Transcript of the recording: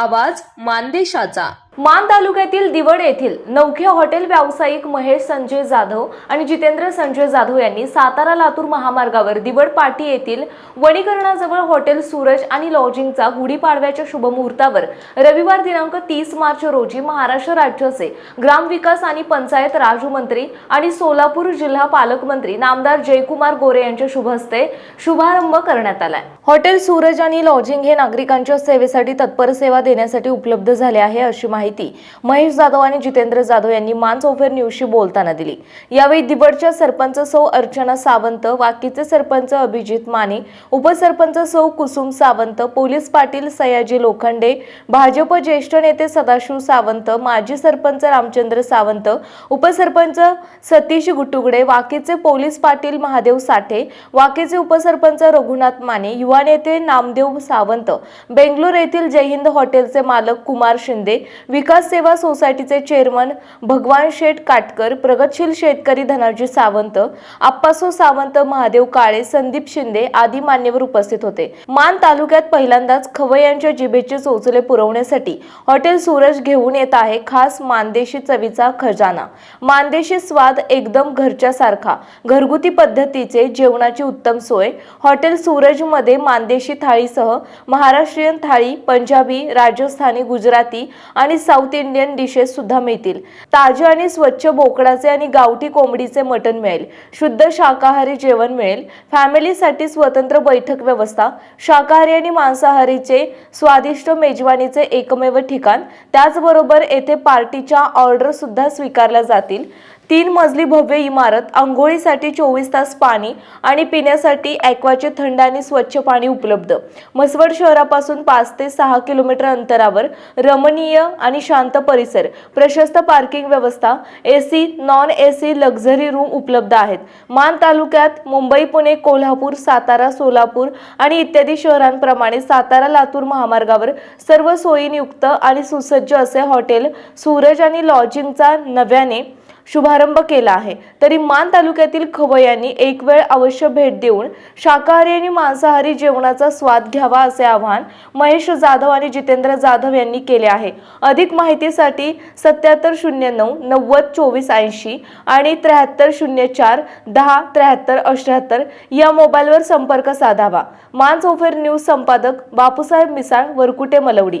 आवाज मानदेशाचा. मान तालुक्यातील दिवड येथील नौखे हॉटेल व्यावसायिक महेश संजय जाधव आणि जितेंद्र संजय जाधव यांनी सातारा लातूर महामार्गावर दिवड पाटी येथील वनीकरणाजवळ हॉटेल सूरज आणि लॉजिंगचा गुढीपाडव्याच्या शुभमुहूर्तावर रविवार दिनांक तीस मार्च रोजी महाराष्ट्र राज्याचे ग्रामविकास आणि पंचायत राज्यमंत्री आणि सोलापूर जिल्हा पालकमंत्री नामदार जयकुमार गोरे यांच्या शुभ हस्ते शुभारंभ करण्यात आलाय. हॉटेल सूरज आणि लॉजिंग हे नागरिकांच्या सेवेसाठी तत्पर सेवा देण्यासाठी उपलब्ध झाले आहे अशी माहिती माहिती. महेश जाधव आणि जितेंद्र जाधव यांनी मान चौफेर न्यूजशी बोलताना दिली. यावेळी दिबडच्या सरपंच सौ अर्चना सावंत वाकीचे सरपंच अभिजित माने उपसरपंच सौ कुसुम सावंत पोलीस पाटील सयाजी लोखंडे भाजप ज्येष्ठ नेते सदाशिव सावंत माजी सरपंच रामचंद्र सावंत उपसरपंच सतीश गुटुगडे वाकीचे पोलीस पाटील महादेव साठे वाकीचे उपसरपंच रघुनाथ माने युवा नेते नामदेव सावंत बेंगलोर येथील जयहिंद हॉटेलचे मालक कुमार शिंदे विकास सेवा सोसायटीचे चेअरमन भगवान शेठ काटकर प्रगतशील शेतकरी धनाजी सावंत आप्पासो सावंत महादेव काळे संदीप शिंदे आदी मान्यवर उपस्थित होते. मान तालुक्यात पहिल्यांदाच खवय्यांच्या जिभेचे चोचले पुरवण्यासाठी हॉटेल सूरज घेऊन येत आहे खास मानदेशी चवीचा खजाना. मानदेशी स्वाद एकदम घरच्यासारखा. घरगुती पद्धतीचे जेवणाची उत्तम सोय. हॉटेल सूरजमध्ये मानदेशी थाळीसह महाराष्ट्रीयन थाळी पंजाबी राजस्थानी गुजराती आणि साऊथ इंडियन डिशेस सुद्धा मिळतील. ताजे आणि स्वच्छ बोकडाचे आणि गावठी कोंबडीचे मटण मिळेल. शुद्ध शाकाहारी जेवण मिळेल. फॅमिलीसाठी स्वतंत्र बैठक व्यवस्था शाकाहारी आणि मांसाहारीचे स्वादिष्ट मेजवानीचे एकमेव ठिकाण. त्याचबरोबर येथे पार्टीच्या ऑर्डर सुद्धा स्वीकारल्या जातील. तीन मजली भव्य इमारत आंघोळीसाठी चोवीस तास पाणी आणि पिण्यासाठी ॲक्वाचे थंड आणि स्वच्छ पाणी उपलब्ध. म्हसवड शहरापासून पाच ते सहा किलोमीटर अंतरावर रमणीय आणि शांत परिसर प्रशस्त पार्किंग व्यवस्था A C non A C luxury room उपलब्ध आहेत. मान तालुक्यात मुंबई पुणे कोल्हापूर सातारा सोलापूर आणि इत्यादी शहरांप्रमाणे सातारा लातूर महामार्गावर सर्व सोयीनियुक्त आणि सुसज्ज असे हॉटेल सूरज आणि लॉजिंगचा नव्याने शुभारंभ केला आहे. तरी मान तालुक्यातील खवय्यांनी एक वेळ अवश्य भेट देऊन शाकाहारी आणि मांसाहारी जेवणाचा स्वाद घ्यावा असे आवाहन महेश जाधव आणि जितेंद्र जाधव यांनी केले आहे. अधिक माहितीसाठी सत्याहत्तर शून्य नऊ नव्वद चोवीस ऐंशी आणि त्र्याहत्तर शून्य चार दहा त्र्याहत्तर अठ्याहत्तर या मोबाईलवर संपर्क साधावा. मान चौफेर न्यूज संपादक बापूसाहेब मिसाळ वरकुटे मलवडी.